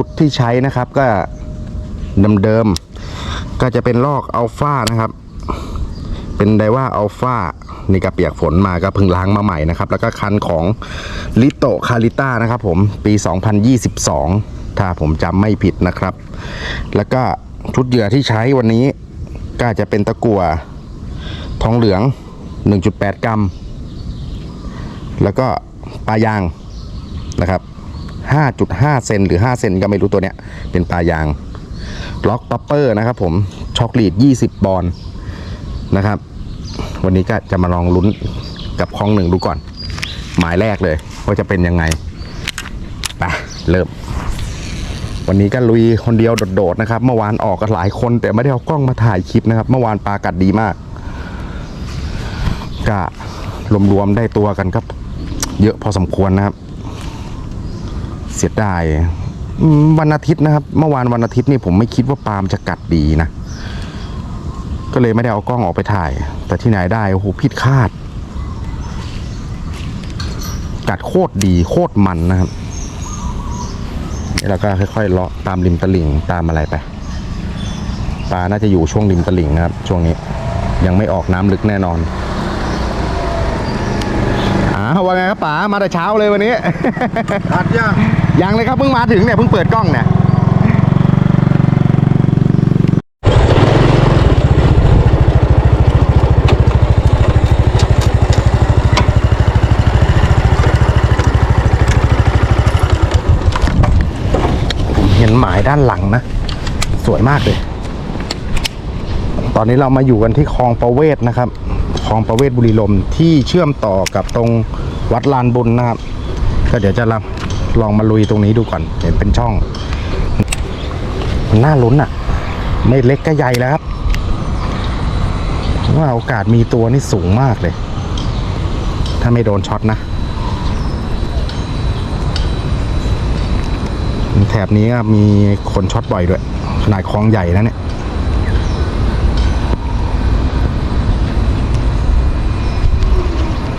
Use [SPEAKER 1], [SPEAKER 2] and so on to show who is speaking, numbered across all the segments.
[SPEAKER 1] ชุดที่ใช้นะครับ ก็เดิมๆก็จะเป็นลอกอัลฟานะครับ เป็นไดว่าอัลฟานี่ก็เปียกฝนมาก็เพิ่งล้างมาใหม่นะครับ แล้วก็คันของลิโตคาริต้านะครับผมปี 2022 ถ้าผมจำไม่ผิดนะครับ แล้วก็ชุดเหยื่อที่ใช้วันนี้ ก็จะเป็นตะกั่วทองเหลือง 1.8 กรัม แล้วก็ปลายางนะครับ 5.5 เซนหรือ 5 เซนก็ไม่รู้ตัวเนี้ย เป็นปลายาง ล็อกป๊อปเปอร์นะครับผม ช็อกลีด 20 บอลนะครับ วันนี้ก็จะมาลองลุ้นกับคลองหนึ่งดูก่อน หมายแรกเลย ว่าจะเป็นยังไง ไป เริ่ม วันนี้ก็ลุยคนเดียวโดดๆนะครับ เมื่อวานออกกันหลายคนแต่ไม่ได้เอากล้องมาถ่ายคลิปนะครับ เมื่อวานปลากัดดีมากก็รวมๆได้ตัวกันครับ เยอะพอสมควรนะครับ เสียดายวันอาทิตย์นะครับ เมื่อวานวันอาทิตย์นี่ผมไม่คิดว่าปลามจะกัดดีนะ ก็เลยไม่ได้เอากล้องออกไปถ่าย แต่ที่ไหนได้โอ้โหผิดคาด กัดโคตรดีโคตรมันนะครับนี่เราก็ค่อยๆเลาะตามริมตลิ่งตามอะไรไปปลาน่าจะอยู่ช่วงริมตลิ่งนะครับ ช่วงนี้ยังไม่ออกน้ำลึกแน่นอน อ่าว่าไงครับป๋ามาแต่เช้าเลยวันนี้
[SPEAKER 2] อัดยัง
[SPEAKER 1] ยังเลยครับเพิ่งมาถึงเนี่ยเพิ่งเปิดกล้องเนี่ยผมเห็นหมายด้านหลังนะ สวยมากเลย ตอนนี้เรามาอยู่กันที่คลองประเวศนะครับ คลองประเวศบุรีลมที่เชื่อมต่อกับตรงวัดลานบุญนะครับ ก็เดี๋ยวจะลองมาลุยตรงนี้ดูก่อนเห็นเป็นช่องมันน่าลุ้นอะ่ะ ไม่เล็กก็ใหญ่แล้วครับว่าโอกาสมีตัวนี่สูงมากเลย ถ้าไม่โดนช็อตนะ แถบนี้มีคนช็อตบ่อยด้วย ขนาดคลองใหญ่นะเนี่ย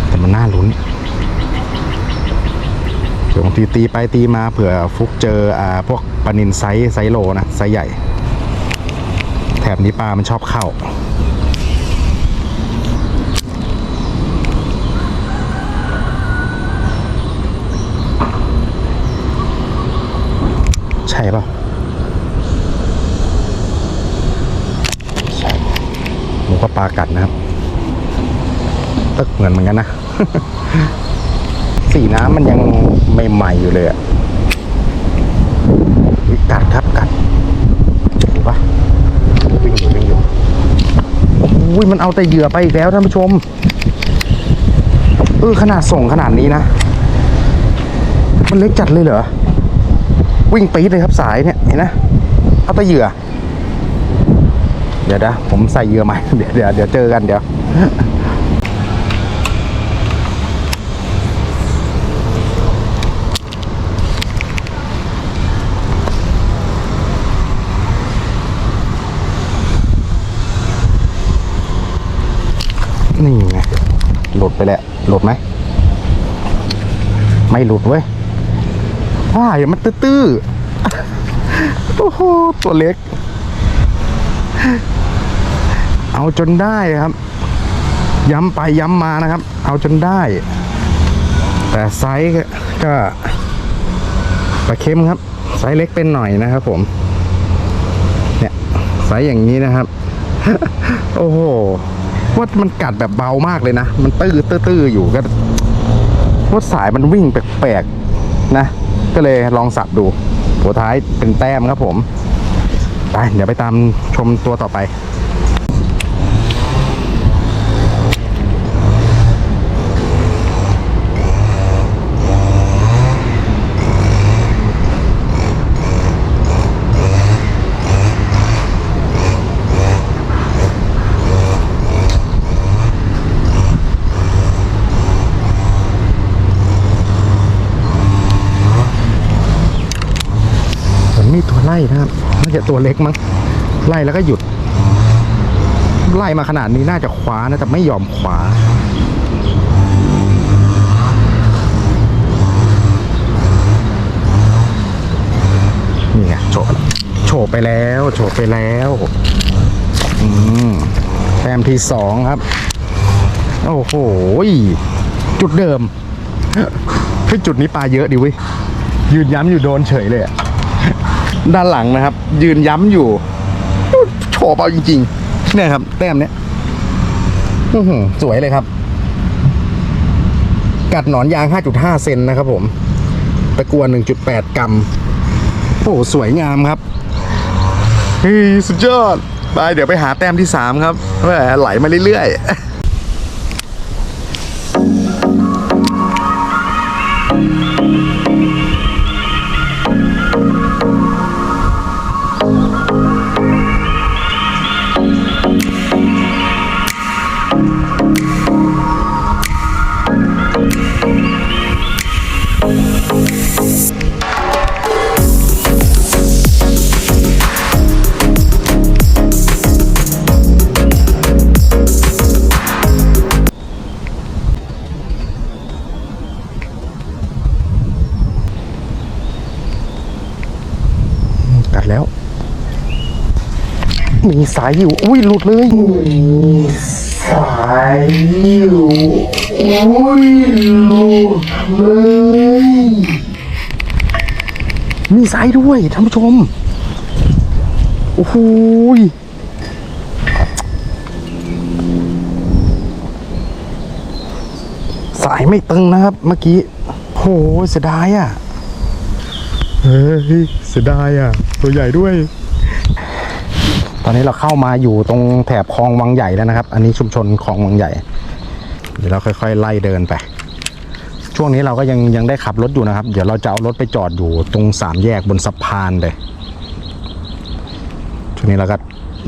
[SPEAKER 1] แต่มั น่าลุ้นเดี๋ยวบางทีตีไปตีมาเผื่อฟุกเจออ่าพวกปลานินไซส์ไซส์โลนะไซส์ใหญ่ แถบนี้ปลามันชอบเข้าใช่ป่ะใช่ผมก็ปลากัดนะครับ ตึกเหมือนเหมือนกันนะ สีน้ำมันยังใหม่ๆอยู่เลยอะกัดครับกัดดูปะวิ่งอยู่วิ่งอยู่โอ้ยมันเอาแต่เหยื่อไปอีกแล้วท่านผู้ชมเออขนาดส่งขนาดนี้นะ มันเล็กจัดเลยเหรอ วิ่งปี๊ดเลยครับสายเนี่ยเห็นนะเอาแต่เหยื่อ เดี๋ยวนะผมใส่เหยื่อใหม่เดี๋ยวเดี๋ยวเดี๋ยวเจอกันเดี๋ยว นี่ไงหลุดไปแล้วหลุดไหม ไม่หลุดเว้ยว้ายมันตื้อๆโอ้โหตัวเล็ก เอาจนได้ครับ ย้ำไปย้ำมานะครับ เอาจนได้ แต่ไซส์ก็ก็ปลาเค็มครับ ไซส์เล็กเป็นหน่อยนะครับผม เนี่ยไซส์อย่างนี้นะครับ โอ้โห ว่ามันกัดแบบเบามากเลยนะ มันตื้อตื้ออยู่ก็ว่าสายมันวิ่งแปลกๆนะ ก็เลยลองสับดู หัวท้ายเป็นแต้มครับผม ไป เดี๋ยวไปตามชมตัวต่อไป มือนมีตัวไล่นะครับน่าจะตัวเล็กมั้งไล่แล้วก็หยุด ไล่มาขนาดนี้น่าจะคว้านะแต่ไม่ยอมคว้านไงโฉบโฉบไปแล้วโฉบไปแล้วอืมแต้มที่สองครับ โอ้โหจุดเดิมเฮ้ยจุดนี้ปลาเยอะดิเว้ยยืนย้ำอยู่โดนเฉยเลยอะ ด้านหลังนะครับ ยืนย้ำอยู่โฉบเอาจริงๆเนี่ยครับ แต้มเนี้ยอืสวยเลยครับ กัดหนอนยาง 5.5 เซนนะครับผม ตะกัว 1.8 กรัม โอ้โหสวยงามครับเฮ้ยสุดยอด ไปเดี๋ยวไปหาแต้มที่ 3 ครับแหมไหลมาเรื่อยๆ สายอยู่ อุ้ยหลุดเลยมีสายอยู่อุ้ยหลุดเลยมีสายด้วยท่านผู้ชมโอ้โหยสายไม่ตึงนะครับ เมื่อกี้โหเสียดายอะเฮ้ยเสียดายอะ ตัวใหญ่ด้วย อนนี้เราเข้ามาอยู่ตรงแถบคลองวังใหญ่แล้วนะครับ อันนี้ชุมชนคลองวังใหญ่ เดี๋ยวเราค่อย ๆ ไล่เดินไป ช่วงนี้เราก็ยังยังได้ขับรถอยู่นะครับ เดี๋ยวเราจะเอารถไปจอดอยู่ตรงสามแยกบนสะพานเลยช่วงนี้เราก็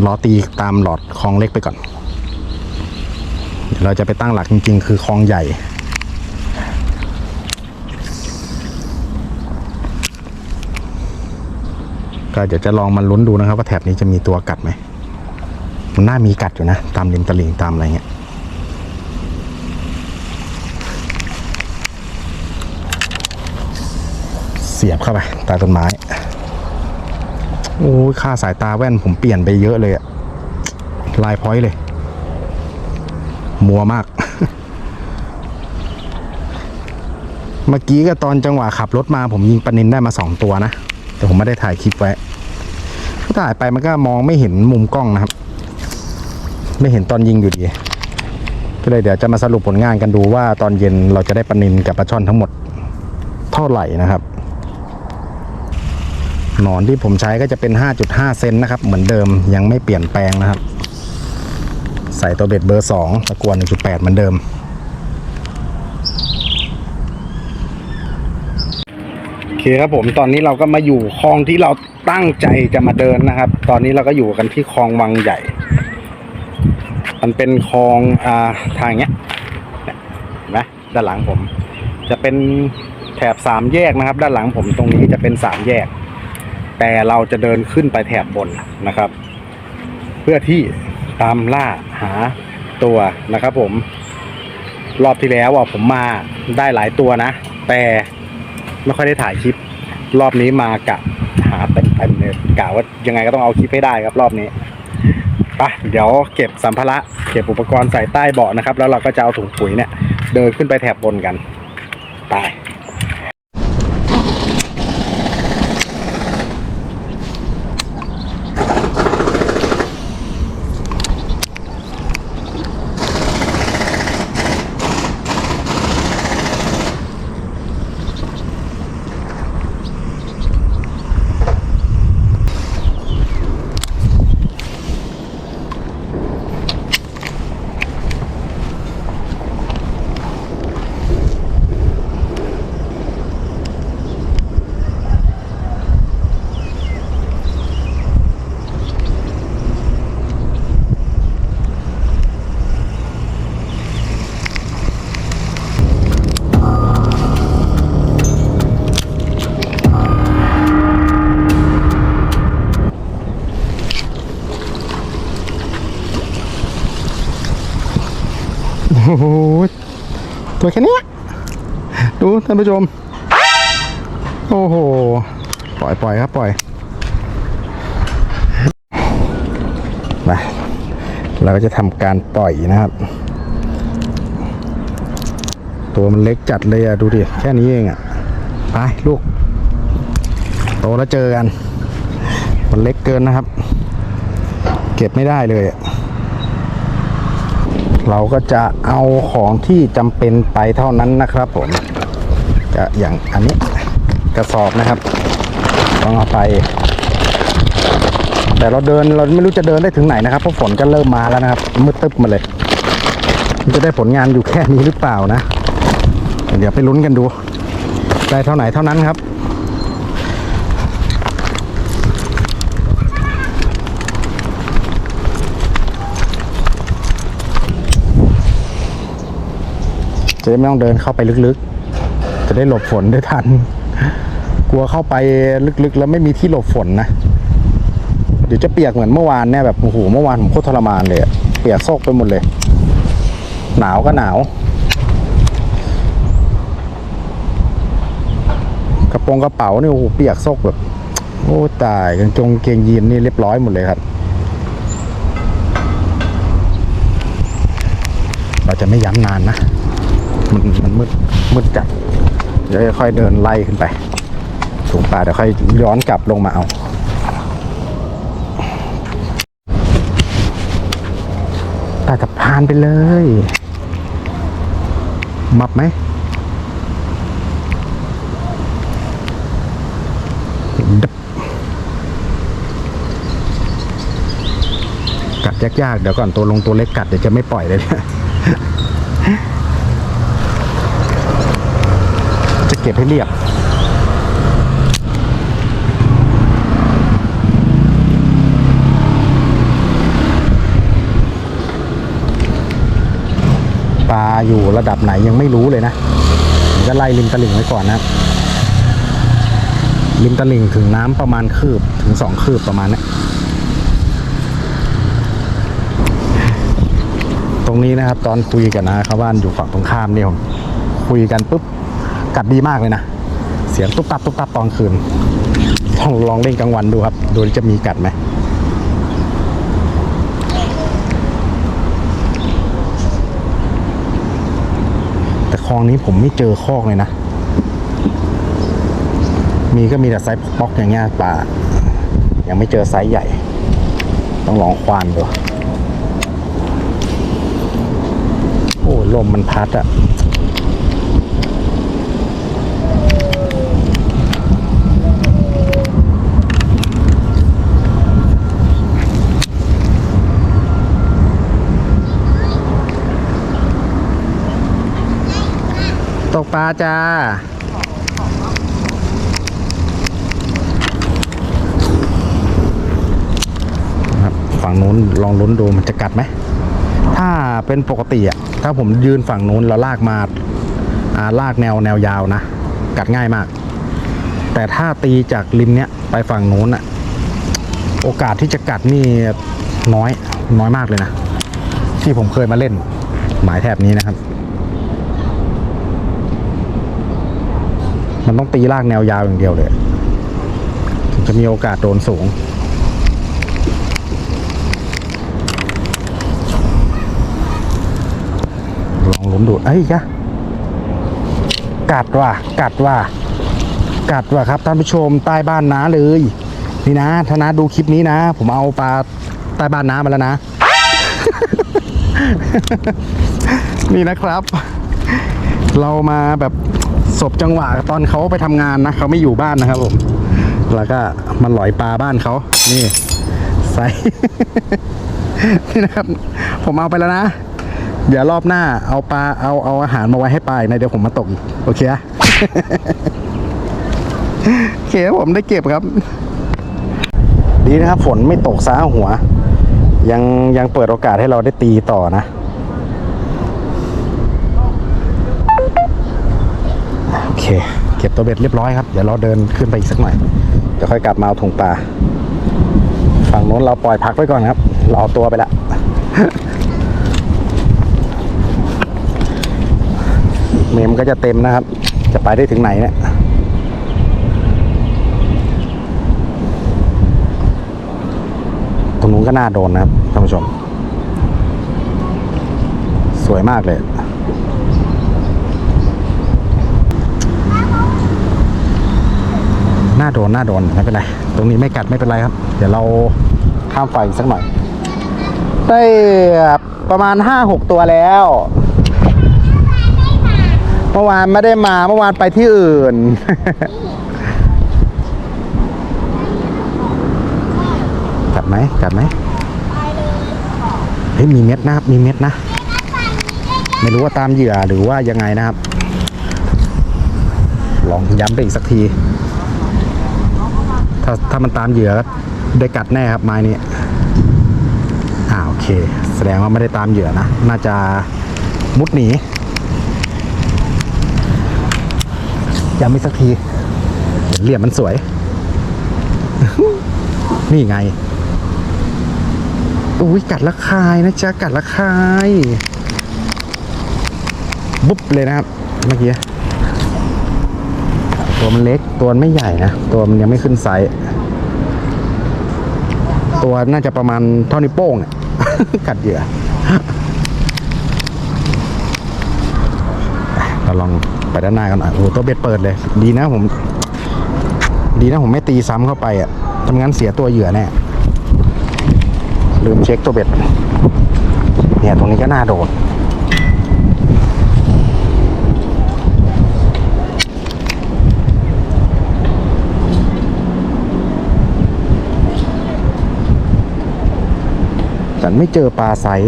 [SPEAKER 1] ล้อตีตามหลอดคลองเล็กไปก่อน เดี๋ยวเราจะไปตั้งหลักจริง ๆ คือคลองใหญ่ ก็เดี๋ยวจะลองมันลุ้นดูนะครับ ว่าแถบนี้จะมีตัวกัดไหมมันน่ามีกัดอยู่นะ ตามริมตลิ่งตามอะไรเงี้ยเสียบเข้าไปใต้ต้นไม้โอ้ยค่าสายตาแว่นผมเปลี่ยนไปเยอะเลยอะลายพอยต์เลย มัวมาก เมื่อกี้ก็ตอนจังหวะขับรถมาผมยิงปนินได้มาสองตัวนะ แต่ผมไม่ได้ถ่ายคลิปไว้ถ้าถ่ายไปมันก็มองไม่เห็นมุมกล้องนะครับ ไม่เห็นตอนยิงอยู่ดี ก็เลยเดี๋ยวจะมาสรุปผลงานกันดูว่าตอนเย็นเราจะได้ปนินกับปลาช่อนทั้งหมดเท่าไหร่นะครับหนอนที่ผมใช้ก็จะเป็น 5.5 เซนนะครับ เหมือนเดิมยังไม่เปลี่ยนแปลงนะครับ ใส่ตัวเบ็ดเบอร์ 2 ตะกวน1.8 เหมือนเดิม อเคครับผมตอนนี้เราก็มาอยู่คลองที่เราตั้งใจจะมาเดินนะครับ ตอนนี้เราก็อยู่กันที่คลองวังใหญ่ มันเป็นคลองอ่าทางเนี้ยเนี่ยเห็นไหมด้านหลังผม จะเป็นแถบสามแยกนะครับ ด้านหลังผมตรงนี้จะเป็นสามแยก แต่เราจะเดินขึ้นไปแถบบนนะครับ เพื่อที่ตามล่าหาตัวนะครับ ผม รอบที่แล้วอะผมมาได้หลายตัวนะ แต่ ไม่ค่อยได้ถ่ายคลิป รอบนี้มากะหาเต็มเต็มเลยกะว่ายังไงก็ต้องเอาคลิปให้ได้ครับรอบนี้ปะเดี๋ยวเก็บสัมภาระเก็บอุปกรณ์ใส่ใต้เบาะนะครับ แล้วเราก็จะเอาถุงปุ๋ยเนี่ย เดินขึ้นไปแถบบนกันไป ตัวแค่นี้ดูท่านผู้ชม โอ้โห ปล่อยปล่อยครับปล่อยมาเราก็จะทำการปล่อยนะครับ ตัวมันเล็กจัดเลยอะดูดิ แค่นี้เองอะไปลูก โตแล้วเจอกัน มันเล็กเกินนะครับ เก็บไม่ได้เลยอะ เราก็จะเอาของที่จำเป็นไปเท่านั้นนะครับผมจะอย่างอันนี้กระสอบนะครับต้องเอาไป แต่เราเดินเราไม่รู้จะเดินได้ถึงไหนนะครับเพราะฝนก็เริ่มมาแล้วนะครับมืดตึ๊บมาเลยจะได้ผลงานอยู่แค่นี้หรือเปล่านะ เดี๋ยวไปลุ้นกันดูได้เท่าไหนเท่านั้นครับ จะได้ไม่ต้องเดินเข้าไปลึกๆ จะได้หลบฝนได้ทัน กลัวเข้าไปลึกๆ แล้วไม่มีที่หลบฝนนะ เดี๋ยวจะเปียกเหมือนเมื่อวานเนี่ยแบบโอ้โหเมื่อวานผมโคตรทรมานเลยอะเปียกโซกไปหมดเลย หนาวก็หนาวกระโปรงกระเป๋านี่โอ้โหเปียกโซกแบบ โอ้ตายกางจงเกงยีนนี่เรียบร้อยหมดเลยครับ เราจะไม่ย้ำนานนะ มันมันมืดมืดจัดเดี๋ยวค่อยเดินไล่ขึ้นไปถุงปลาเดี๋ยวค่อยย้อนกลับลงมาเอาใต้สะพานไปเลยมับไหมดับกัดยากๆ เดี๋ยวก่อนตัวลงตัวเล็กกัดเดี๋ยวจะไม่ปล่อยเลยเนี่ย จะเก็บให้เรียบปลาอยู่ระดับไหนยังไม่รู้เลยนะผมจะไล่ริมตลิ่งไว้ก่อนนะริมตลิ่งถึงน้ำประมาณคืบถึงสองคืบประมาณเนี้ยตรงนี้นะครับ ตอนคุยกันนะเขาบ้านอยู่ฝั่งตรงข้ามนี่ผมคุยกันปุ๊บ กัดดีมากเลยนะ เสียงตุ๊บตับตุ๊บตับตอนคืนลองลองเล่นกลางวันดูครับ ดูจะมีกัดไหมแต่คลองนี้ผมไม่เจอคอกเลยนะ มีก็มีแต่ไซส์ป๊อกอย่างเงี้ยปลายังไม่เจอไซส์ใหญ่ ต้องลองควานดูโอ้ลมมันพัดอะ กปลาจ้า ครับฝั่งนู้นลองลุ้นดูมันจะกัดไหม ถ้าเป็นปกติอะถ้าผมยืนฝั่งนู้นแล้วลากมาอาลากแนวแนวยาวนะ กัดง่ายมาก แต่ถ้าตีจากริมเนี้ยไปฝั่งนู้นอะโอกาสที่จะกัดนี่น้อยน้อยมากเลยนะ ที่ผมเคยมาเล่นหมายแถบนี้นะครับ มันต้องตีลากแนวยาวอย่างเดียวเลย ถึงจะมีโอกาสโดนสูง ลองลุ้นดูเอ้ยยะกัดว่ะกัดว่ะกัดว่ะครับท่านผู้ชมใต้บ้านน้าเลย นี่นะถ้านาดูคลิปนี้นะ ผมเอาปลาใต้บ้านน้ามาแล้วนะ นี่นะครับ เรามาแบบ ศพจังหวะตอนเขาไปทำงานนะเขาไม่อยู่บ้านนะครับผม แล้วก็มาหลอยปลาบ้านเขานี่ใส่ นี่นะครับ ผมเอาไปแล้วนะเดี๋ยวรอบหน้าเอาปลาเอาเอาอาหารมาไว้ให้ปลาอีกนเดี๋ยวผมมาตกโอเคอะโอเคผมได้เก็บครับ ดีนะครับ ฝนไม่ตกซ้าหัว ยังยังเปิดโอกาสให้เราได้ตีต่อนะ โอ เคเก็บตัวเบ็ดเรียบร้อยครับ เดี๋ยวเราเดินขึ้นไปอีกสักหน่อย เดี๋ยวค่อยกลับมาเอาถุงปลา ฝั่งโน้นเราปล่อยพักไว้ก่อนครับ เราเอาตัวไปละ เมมก็จะเต็มนะครับ จะไปได้ถึงไหนเนี่ยตรงนู้นนู้นก็น่าโดนนะครับท่านผู้ชม สวยมากเลย น่าโดนหน่าโดนไม่เป็นไร ตรงนี้ไม่กัดไม่เป็นไรครับ เดี๋ยวเราข้ามไฟอีกสักหน่อย ได้ประมาณห้าหกตัวแล้ว เมื่อวานไม่ได้มาเมื่อวานไปที่อื่น กัดไหมกัดไหมเฮ้ยมีเม็ดนะครับ มีเม็ดนะ ไม่รู้ว่าตามเหยื่อหรือว่ายังไงนะครับ ลองย้ำไปอีกสักที ถ้าถ้ามันตามเหยื่อก็ได้กัดแน่ครับไม้นี้อ่าโอเค แสดงว่าไม่ได้ตามเหยื่อนะ น่าจะมุดหนีย้ำอีกสักทีเห็นเหลี่ยมมันสวย นี่ไงอุ้ยกัดละคายนะจ๊ะ กัดละคาย บุ๊บเลยนะครับ เมื่อกี้ ตัวมันเล็กตัวมันไม่ใหญ่นะตัวมันยังไม่ขึ้นไซส์ตัวน่าจะประมาณเท่านิ้วโป้งเนี่ยกัดเหยื่อเราลองไปด้านหน้ากันหน่อยโอ้ตัวเบ็ดเปิดเลย ดีนะผม ดีนะผมไม่ตีซ้ำเข้าไปอะทำงั้นเสียตัวเหยื่อแน่ลืมเช็คตัวเบ็ดเนี่ยตรงนี้ก็น่าโดด แต่ไม่เจอปลาไซส์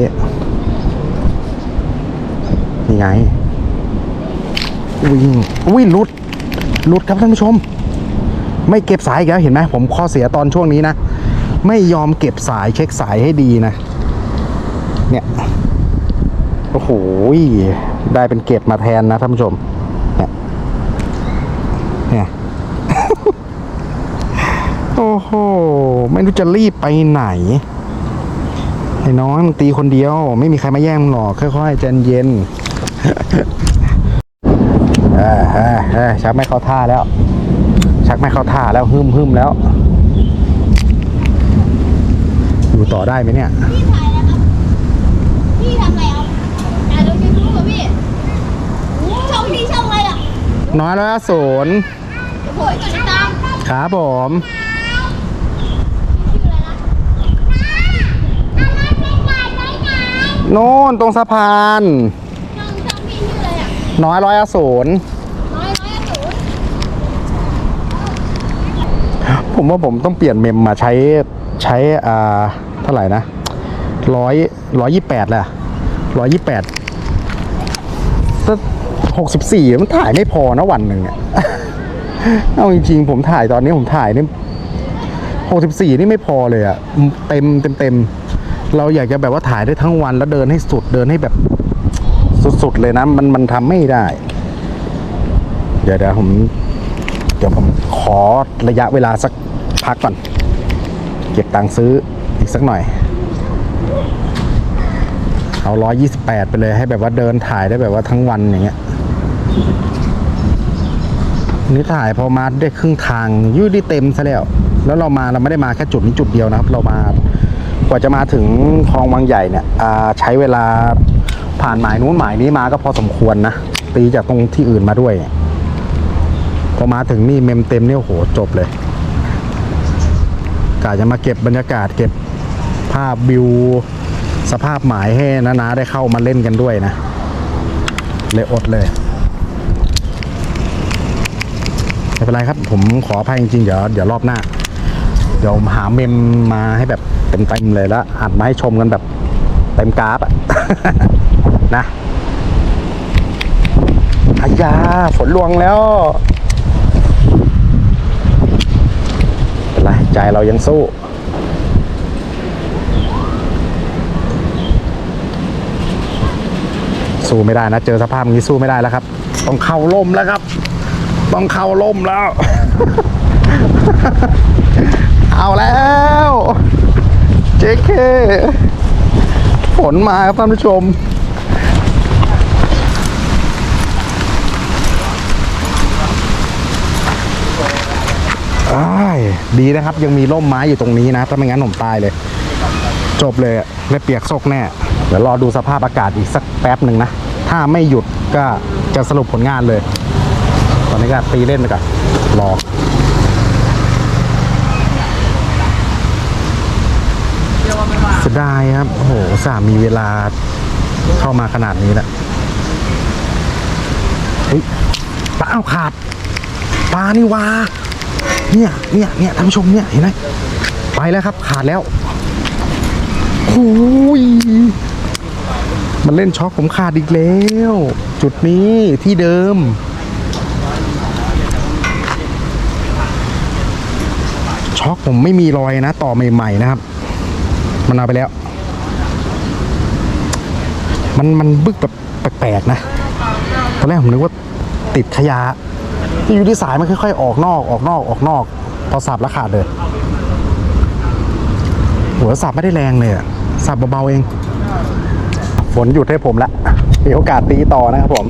[SPEAKER 1] นี่ไงวิ่งวิ่งลุดหลุดครับท่านผู้ชม ไม่เก็บสายอีกแล้วเห็นไหมผมข้อเสียตอนช่วงนี้นะ ไม่ยอมเก็บสายเช็คสายให้ดีนะ เนี่ยโอ้โหได้เป็นเก็บมาแทนนะท่านผู้ชม เนี่ยเนี่ยโอ้โห ไม่รู้จะรีบไปไหน ไอ้น้องมึงตีคนเดียว ไม่มีใครมาแย่งมึงหรอกค่อยๆใจเย็นเออเออเออชักไม่เข้าท่าแล้ว ชักไม่เข้าท่าแล้วฮึมฮึมแล้ว อยู่ต่อได้ไหมเนี่ย
[SPEAKER 2] พี่ถ่ายอะไรครับพี่ทำอะไรเอาอ่านลงยูทูบเหรอพี่ช่องพี่ช่องอะไรอะ
[SPEAKER 1] น้อยร้อยศูนย์
[SPEAKER 2] โอ้ยกดติดตาม
[SPEAKER 1] ครับผม
[SPEAKER 2] ชื่ออะไรนะ
[SPEAKER 1] โน่นตรงสะพาน
[SPEAKER 2] ช่องช่องพี่ชื่ออะไรอะ
[SPEAKER 1] น้อยร้อยศูนย์
[SPEAKER 2] น้อยน้อยศูนย์
[SPEAKER 1] ผมว่าผมต้องเปลี่ยนเมมมาใช้ใช้อ่าเท่าไหร่นะร้อยร้อยยี่แปดแหละร้อยยี่แปดหกสิบสี่มันถ่ายไม่พอนะวันหนึ่งอะ เอาจริงๆ ผมถ่ายตอนนี้ผมถ่ายนี่หกสิบสี่นี่ไม่พอเลยอะเต็มเต็มเต็ม เราอยากจะแบบว่าถ่ายได้ทั้งวันแล้วเดินให้สุดเดินให้แบบสุดๆเลยนะ มันมันทำไม่ได้ เดี๋ยวเดี๋ยวผมเดี๋ยวผมขอระยะเวลาสักพักก่อน เก็บตังค์ซื้ออีกสักหน่อย เอาร้อยยี่สิบแปดไปเลยให้แบบว่าเดินถ่ายได้แบบว่าทั้งวันอย่างเงี้ยนี่ถ่ายพอมาได้ครึ่งทางยืดได้เต็มซะแล้ว แล้วเรามาเราไม่ได้มาแค่จุดนี้จุดเดียวนะครับ เรามา ว่าจะมาถึงคลองวังใหญ่เนี่ยใช้เวลาผ่านหมายนู้นหมายนี้มาก็พอสมควรนะตีจากตรงที่อื่นมาด้วยพอมาถึงนี่เมมเต็มเนี่ยโหจบเลยกะจะมาเก็บบรรยากาศเก็บภาพวิวสภาพหมายให้นาๆได้เข้ามาเล่นกันด้วยนะ เลยอดเลยไม่เป็นไรครับ ผมขออภัยจริงๆ เดี๋ยวเดี๋ยวรอบหน้า เดี๋ยวหาเมมมาให้แบบ เต็มๆเลยแล้วอัดมาให้ชมกันแบบเต็มกราฟอะนะอายาฝนลวงแล้วเป็นไรใจเรายังสู้สู้ไม่ได้นะ เจอสภาพงี้สู้ไม่ได้แล้วครับ ต้องเข้าล่มแล้วครับ ต้องเข้าล่มแล้ว เอาแล้ว ฝนมาครับท่านผู้ชม ดีนะครับ ยังมีร่มไม้อยู่ตรงนี้นะ ถ้าไม่งั้นผมตายเลย จบเลยอะไม่เปียกซกแน่ เดี๋ยวรอดูสภาพอากาศอีกสักแป๊บหนึ่งนะ ถ้าไม่หยุดก็จะสรุปผลงานเลย ตอนนี้ก็ตีเล่นไปก่อนรอ เสียดายครับ โอ้โหสามีเวลาเข้ามาขนาดนี้แล้วเฮ้ยปลาเอาขาดปลานี่วาเนี่ยเนี่ยเนี่ยท่านผู้ชมเนี่ยเห็นไหมไปแล้วครับ ขาดแล้วโอ้ยมันเล่นช็อกผมขาดอีกแล้ว จุดนี้ที่เดิม ช็อกผมไม่มีรอยนะ ต่อใหม่ ๆ นะครับ มันเอาไปแล้ว มันมันบึกแบบแปลกๆนะ ตอนแรกผมนึกว่าติดขยะที่อยู่ที่สายมันค่อยๆ ออกนอกออกนอกออกนอก พอสับแล้วขาดเลย หัวสับไม่ได้แรงเลยอะสับเบาๆเอง ฝนหยุดให้ผมละมีโอกาสตีต่อนะครับผม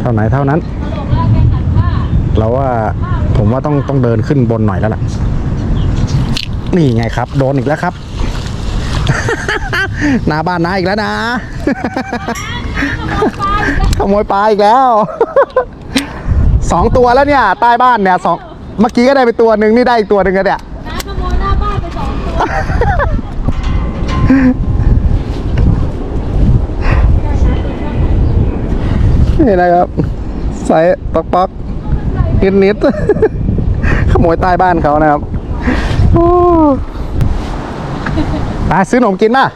[SPEAKER 1] เท่าไหนเท่านั้น เราว่า ผมว่าต้องต้องเดินขึ้นบนหน่อยแล้วล่ะ นี่ไงครับ โดนอีกแล้วครับหน้าบ้านน้าอีกแล้วนะขโมยปลาอีกแล้วสองตัวแล้วเนี่ยใต้บ้านเนี่ยสองเมื่อกี้ก็ได้ไปตัวหนึ่งนี่ได้อีกตัวหนึ่งแล้วเนี่ย
[SPEAKER 2] น้าขโมยหน้าบ้านไปสองตัว
[SPEAKER 1] นี่นะครับใส่ป๊อกป๊อก นิดนิดขโมยใต้บ้านเขานะครับไปซื้อขนมกินป่ะ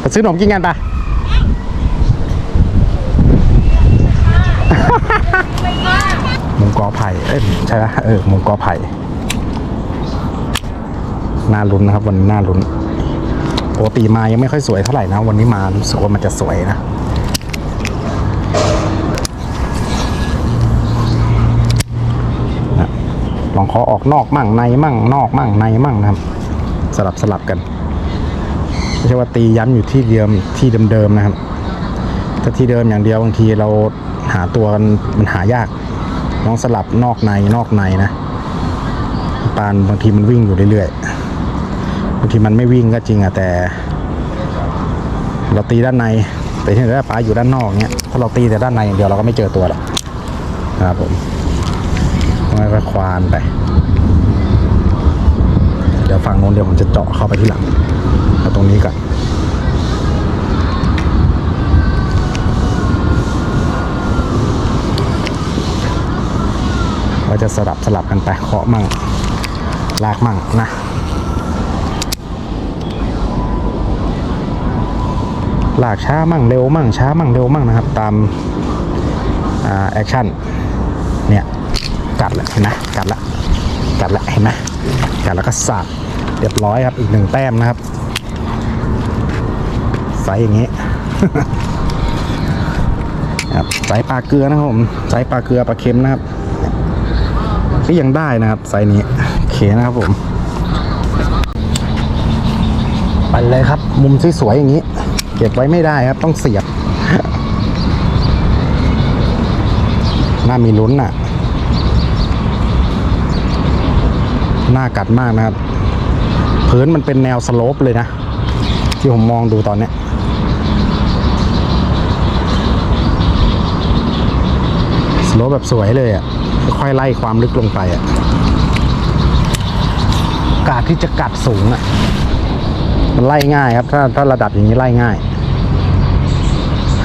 [SPEAKER 1] ไปซื้อขนมกินกันป่ะหมูกอไผ่เอ้ยใช่ไหมเออหมูกอไผ่น่าลุ้นนะครับ วันนี้น่าลุ้นปกติมายังไม่ค่อยสวยเท่าไหร่นะ วันนี้มารู้สึกว่ามันจะสวยนะ ลองคาะออกนอกมั่งในมั่งนอกมั่งในมั่งนะครับ สลับสลับกันไม่ใช่ว่าตีย้ำอยู่ที่เดิมที่เดิมๆนะครับถ้าที่เดิมอย่างเดียวบางทีเราหาตัวมันหายากลองสลับนอกในนอกในนะปานบางทีมันวิ่งอยู่เรื่อยๆบางทีมันไม่วิ่งก็จริงอะแต่ เราตีด้านในแต่ที่ไหนได้ปลาอยู่ด้านนอกเนี้ยถ้าเราตีแต่ด้านในอย่างเดียวเราก็ไม่เจอตัวหรอกนะครับผม ไม่ก็ควานไป เดี๋ยวฝั่งโน้นเดี๋ยวผมจะเจาะเข้าไปที่หลังเอาตรงนี้ก่อนเราจะสลับสลับกันไปเคาะมั่งลากมั่งนะลากช้ามั่งเร็วมั่งช้ามั่งเร็วมั่งนะครับ ตามแอคชั่น กัดแล้วเห็นไหมกัดและกัดและเห็นไหมกัดแล้วก็สาดเรียบร้อยครับอีกหนึ่งแต้มนะครับไซส์อย่างนี้ครับไซส์ปลาเกลือนะครับผมไซส์ปลาเกลือปลาเค็มนะครับก็ยังได้นะครับไซส์นี้โอเคนะครับผมไปเลยครับ มุมสวยๆอย่างนี้ เก็บไว้ไม่ได้ครับต้องเสียบ น่ามีลุ้นน่ะ น่ากัดมากนะครับ พื้นมันเป็นแนวสโลปเลยนะ ที่ผมมองดูตอนเนี้ยสโลปแบบสวยเลยอะค่อยไล่ความลึกลงไปอะกาดที่จะกัดสูงอะมันไล่ง่ายครับ ถ้าถ้าระดับอย่างนี้ไล่ง่าย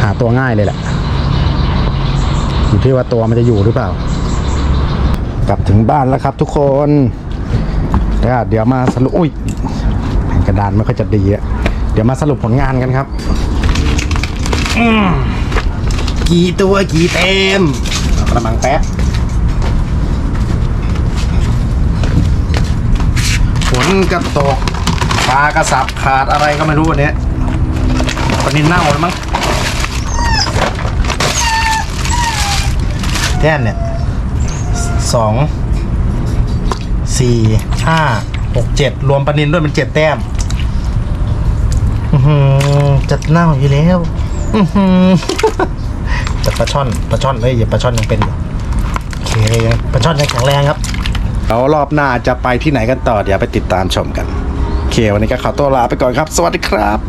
[SPEAKER 1] หาตัวง่ายเลยแหละอยู่ที่ว่าตัวมันจะอยู่หรือเปล่ากลับถึงบ้านแล้วครับทุกคน เดี๋ยวเดี๋ยวมาสรุปอุ้ยแผ่นกระดานไม่ค่อยจะดีอะเดี๋ยวมาสรุปผลงานกันครับกี่ตัวกี่เต็มกระมังแป๊บฝนกระตกปลากระสับขาดอะไรก็ไม่รู้วันนี้ปนินเน่าแล้วมั้งแต้มเนี่ยสอง สี่ห้าหกเจ็ดรวมปนินด้วยเป็นเจ็ดแต้มอือหือจะเน่าอยู่แล้วอือหือแต่ปลาช่อนปลาช่อนเอ้ยอย่าปลาช่อนยังเป็นอยู่โอเค
[SPEAKER 3] ปลาช่อนยังแข็งแรงครับ
[SPEAKER 1] แล้วรอบหน้าจะไปที่ไหนกันต่อเดี๋ยวไปติดตามชมกันโอเควันนี้ก็ขอตัวลาไปก่อนครับ สวัสดีครับ